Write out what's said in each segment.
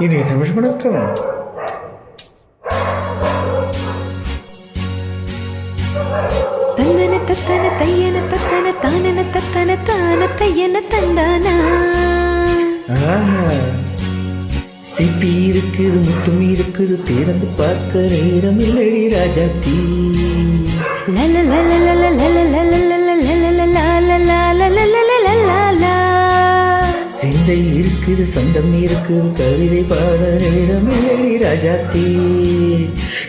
இனிய தமிழ் வணக்கம் தந்தன தத்தன தையன தத்தன தானன தத்தன தான தையன தந்தானா. சிப்பி இருக்குது முத்தும் இருக்குது திறந்து பார்க்க நேரம் இல்லடி ராஜா தீ லல லல லல லல லல சந்தை இருக்குது சொந்தம் இருக்கு கவிதை பாடல் இடமேடி ராஜாத்தே.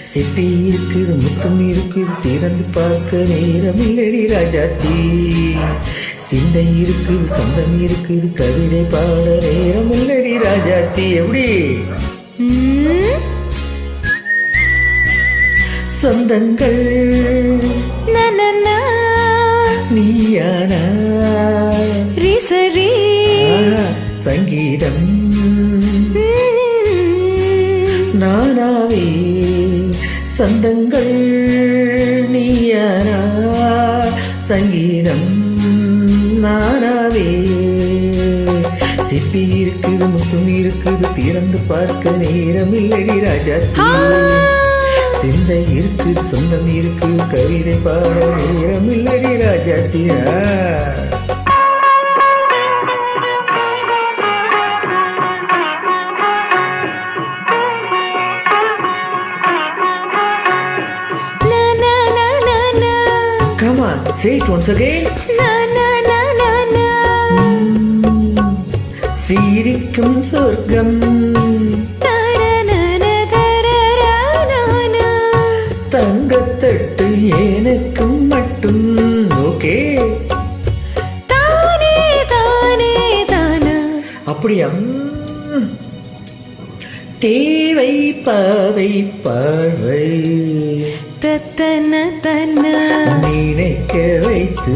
சிப்பி இருக்குது முத்தம் இருக்குது திறந்து பார்க்க நேரமில்லடி ராஜாத்தி. சிந்தை இருக்குது சொந்தம் இருக்குது கவிதை பாட நேரமில்லடி ராஜாத்தி. எப்படி? சொந்தங்கள் நீயானா? சங்கீதம். நானாவே சந்தங்கள் நீயானா சங்கீதம் நானாவே. சிப்பி இருக்குது முத்தும் இருக்குது திறந்து பார்க்க நேரம் இல்லடி ராஜா சிந்தை இருக்கு சொந்தம் இருக்கு கவிதை பாட நேரம் இல்லடி ராஜா தியா say it once again. Na, na, na, na, na. சிரிக்கும் சொர்க்கம். தங்கத்தட்டு எனக்கும் மட்டும் ஓகே தானே தானே தானா அப்படியா. தேவை பாவை பார்வை தத்தன தன்ன ഇണക്ക വൈത്തു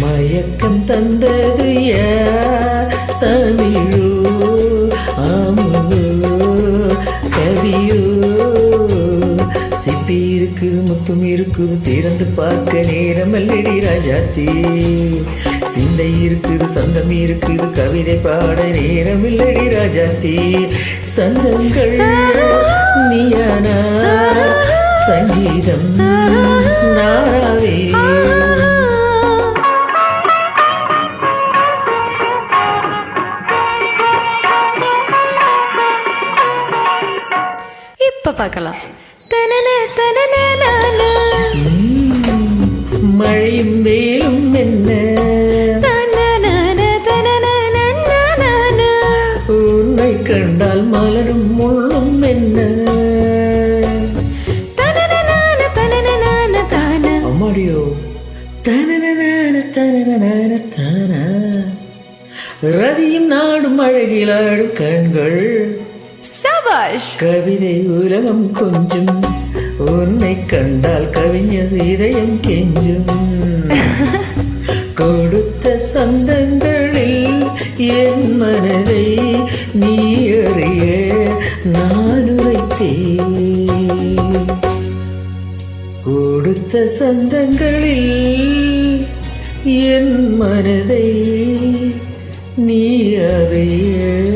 മയക്കം തന്റെ முத்தும் இருக்குது. திறந்து பார்க்க நேரம் அல்லடி ராஜாத்தி. சிந்தை இருக்குது சந்தம் இருக்குது கவிதை பாட நேரம் இல்லடி தே சந்தங்கள் நீயானா? சங்கீதம் நாராவே. இப்ப பார்க்கலாம். தனன தனனனன. കണ്ടാൽ മലരും മുള്ളും എന്ന്. അമ്മടിയോ? റതിയും നാടും അഴകിലാടും കൺകൾ. കവിത ഉലകം കൊഞ്ചും. உன்னை കണ്ടാൽ கவிஞர் இதயம் கெஞ்சும் கொடுத்த சந்தங்களில் என் நான் உரைத்தேன். கொடுத்த சந்தங்களில் என் மனதை நீ அதையே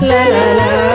la la la.